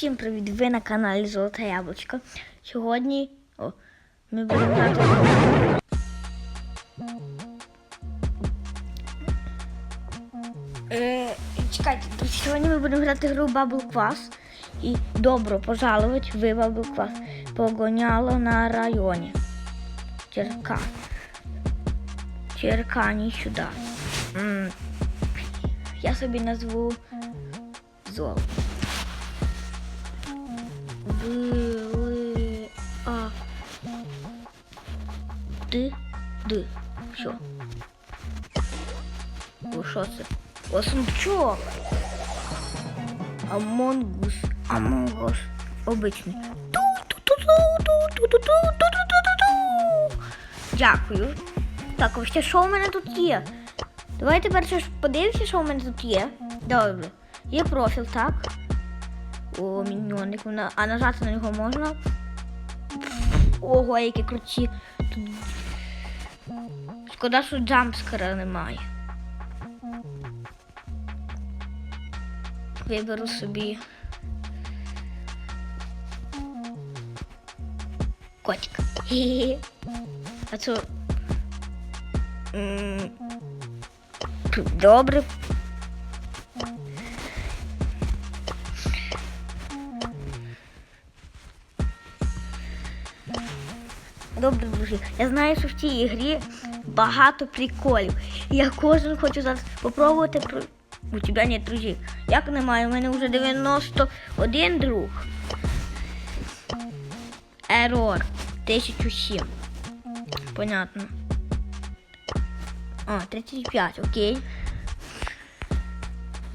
Всім привіт! Ви на каналі Золоте Яблучко. Сьогодні о, ми будемо грати. Е, чекайте, сьогодні ми будемо грати гру Bubble Quass. І добро пожаловать в Bubble Quass. Погоняло на районі. Черка. Черкані сюди. М, Я собі назву Золото. Л, А, Д, Д. Все. О, що це? О. Амонгус. Амонгус. Обичний. Дякую. Так, ось ще що в мене тут є? Давай тепер щось подивимося, що в мене тут є. Добре. Є профіль, так? О, міньйонник. А нажати на нього можна. Ого, які круті. Тут... Шкода, що джампскера немає. Виберу собі. Котика. Хе-хе. А це. Добре. Добре, друзі. Я знаю, що в цій ігрі багато приколів. Я кожен хочу зараз попробувати про. У тебе нет друзів. Як немає? У мене вже 91 друг. Ерор 1007. Понятно. А, 35, окей.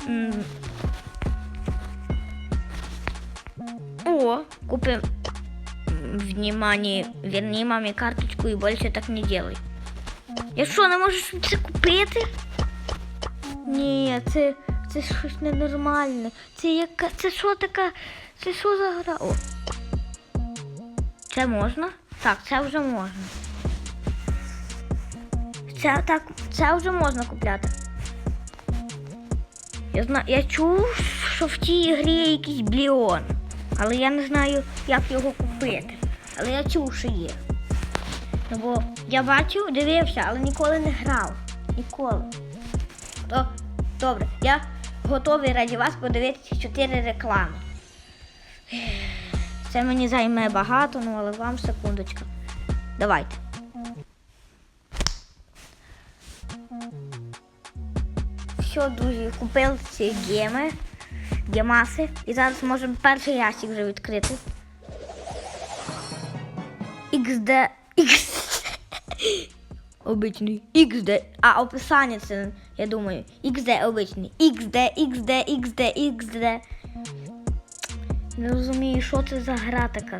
М. О, купим. Внимание, верни маме карточку и больше так не делай. Я що, не собі це купити? Ні, це, це щось ненормальне. Це яка. Це що така? Це що за гра? О. Це можна? Так, це вже можна. Це так, це вже можна купляти. Я знаю, я чув, що в цій грі є якийсь бліон. Але я не знаю, як його купити. Але я чув, що є. Ну, бо я бачив, дивився, але ніколи не грав. Ніколи. То, добре, я готовий раді вас подивитися чотири реклами. Це мені займе багато, ну але вам секундочка. Давайте. Все, друзі, купив ці геми, гемаси. І зараз можемо перший ящик вже відкрити. XD. X. Обичний. XD. А описання це, я думаю. XD обичний. XD, XD, XD, XD. Не розумію, що це за гра така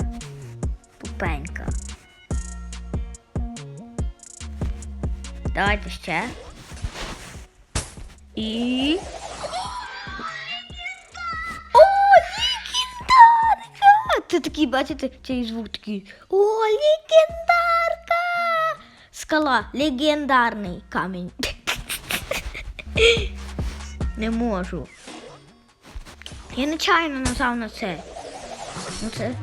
тупенька. Давайте ще. І. Це такий, бачите, цей звук такий. О, легендарка! Скала, легендарний камінь. Не можу. Я нечаянно нажав на це. Ну це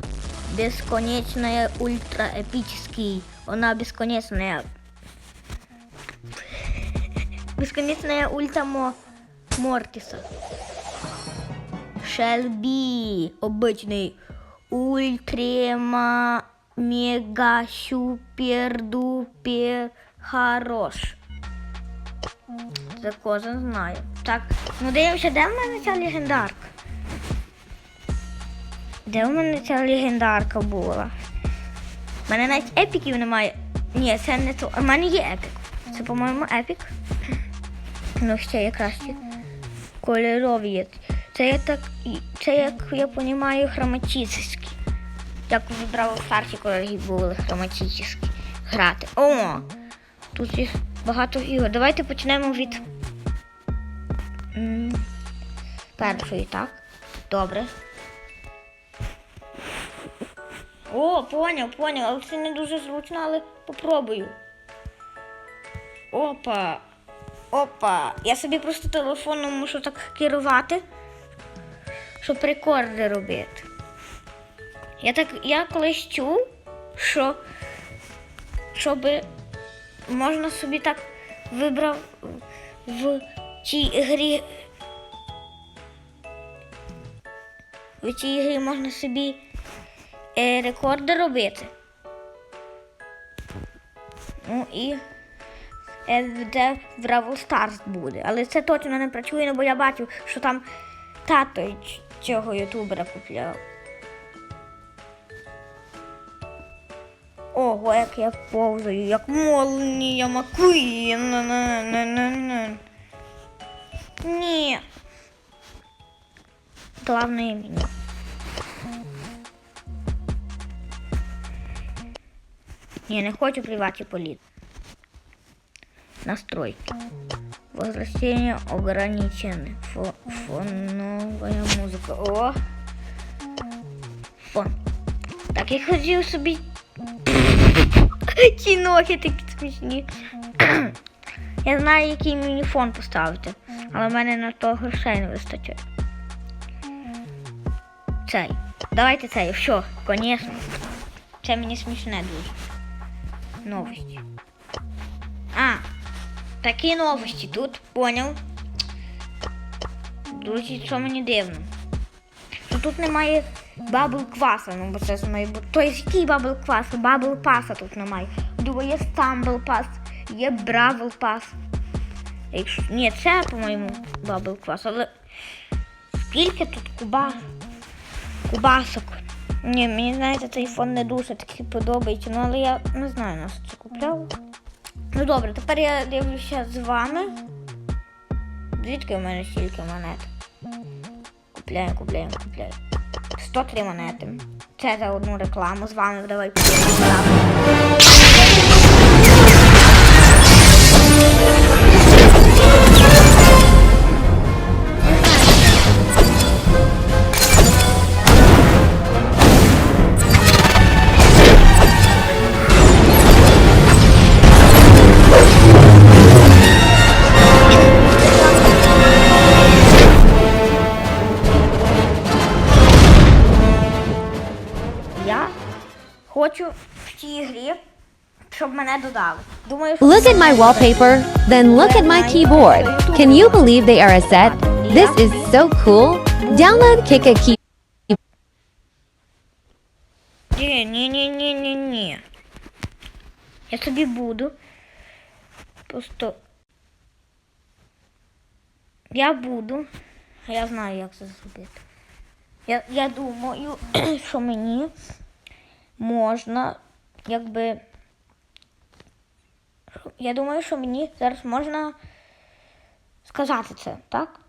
бесконечная ультра эпический. Она бесконечная. Бесконечная ульта Мо... Мортиса. Шелби. Обычный. Ультрема. Мега. Супер. Дупер. Хорош. Це кожен знає. Так, ну дивимося, де в мене ця легендарка? Де в мене ця легендарка була? У мене навіть епіків немає. Ні, це не то. У мене є епік. Це, по-моєму, епік. Ну, ще є кращі. Кольорові є. Це я так. Це як я розумію, хроматичні. Як в Браво старші коли були хроматичні грати. О! Тут є багато ігор. Давайте почнемо від м, першої, так? Добре. О, поняв, поняв, але це не дуже зручно, але попробую. Опа. Опа. Я собі просто телефоном мушу так керувати, щоб рекорди робити. Я так я колись чув, що щоб можна собі так вибрав в цій грі. В цій грі можна собі е, рекорди робити. Ну і е, де Бравл Stars буде. Але це точно не працює, ну, бо я бачив, що там тато цього ютубера купляв. Ого, як я повзаю, як молнія Маккуін. Ні. Главное меню. Я не хочу привати політ. Настройки. Возвращение ограничены. Фо фоновая музыка. О! Фон. Так, я хотів собі. Ті ноги такі смішні. я знаю, який мені фон поставити, але в мене на то грошей не вистачає. Цей. Давайте цей. Все, конечно. Це мені смішне дуже. Новості. А, такі новості тут, поняв. Друзі, що мені дивно. Що тут немає бабл кваса, ну бо це ж має бути. Тобто який бабл квас? Бабл паса тут немає. Думаю, є стамбл пас, є бравл пас. Якщо... Ні, це, по-моєму, бабл квас, але скільки тут куба... кубасок? Ні, мені знаєте, цей фон не дуже такий подобається, ну але я не знаю, на що це купляв. Ну добре, тепер я дивлюся з вами. Звідки в мене стільки монет? Купляємо, купляємо, купляємо. 103 монети. Це за одну рекламу. З вами давай грі, щоб мене додали. Думаю, що Look at my wallpaper, then look at my keyboard. Can you believe they are a set? This is so cool. Download Kika Key. Ні, ні, ні, ні, ні, ні. Я собі буду. Просто. Я буду. Я знаю, як це зробити. Я, я думаю, що мені можна, якби. Я думаю, що мені зараз можна сказати це, так?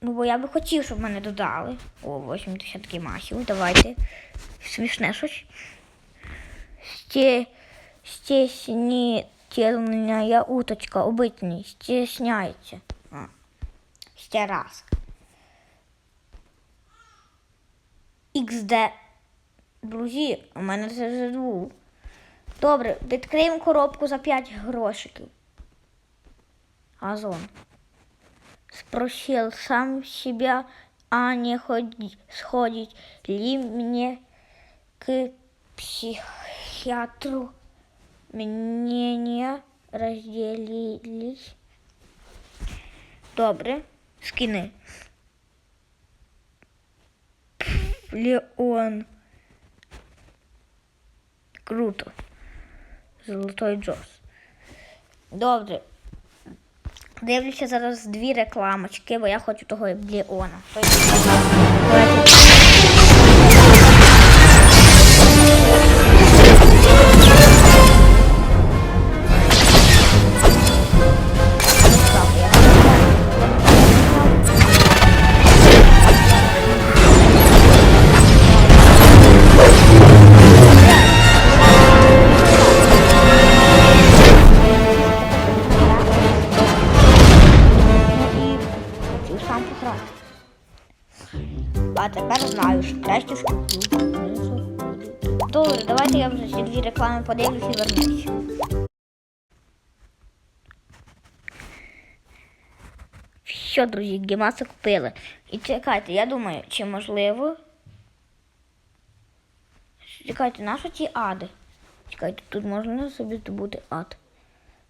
Ну, бо я би хотів, щоб мене додали. О, 80 гемасів. Давайте. Смішне щось. Сте... Стеснительная уточка, обичний, стесняється. А. Раз. XD. Друзі, у мене це вже. Добре, відкриємо коробку за 5 грошиків. Озон. Спросил сам себя, а не ходить, сходить ли мне к психиатру. Мнения разделились. Добре, скини. Леон. Круто. Золотой Джос. Добре. Дивлюся зараз дві рекламочки, бо я хочу того Леона. Дві реклами подивлюсь і вернусь. Що, друзі, гемаси купили. І чекайте, я думаю, чи можливо Чекайте, на що ті ади? Чекайте, тут можна собі здобути ад.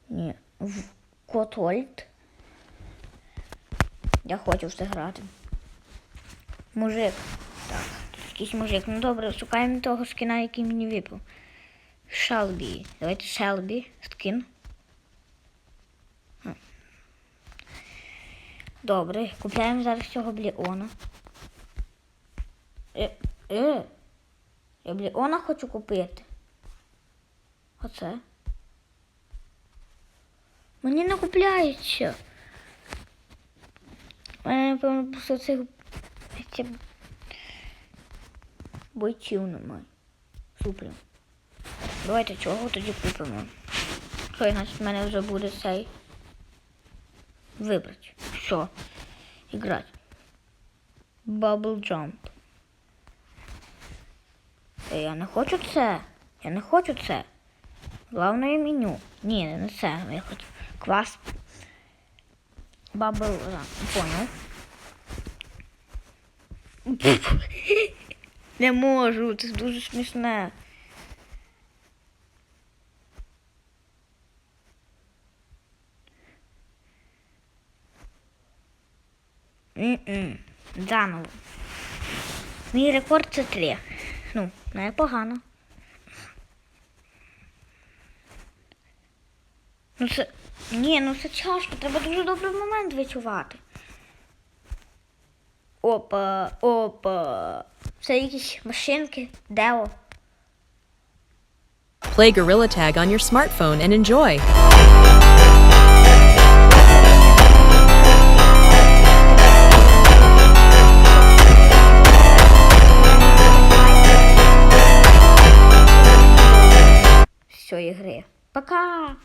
Ні. В Котольд. Я хочу в це грати. Мужик. Так, тут якийсь мужик. Ну добре, шукаємо того скіна, який мені випав. Шелбі. Давайте Шелбі. Скін. М. Добре, купляємо зараз цього Бліона. Е, е. Я Бліона хочу купити. Оце. Мені не купляється. У мене, напевно, просто цих бойців немає. Супер. Давайте чого тоді купимо. Що, значить, в мене вже буде цей. Вибрати. Що? Іграти. Bubble Jump. Е, Я не хочу це. Я не хочу це. Главное меню. Ні, не це. Я хочу. Квас. Bubble Jump. Понял. Не можу, це дуже смішне. М-м. Заново. Мій рекорд це три. Ну, непогано. Ну це. Ні, ну це тяжко, треба дуже добрий момент відчувати. Опа, опа. Це якісь машинки, део. Play Gorilla Tag on your smartphone and enjoy. Цієї гри. Пока!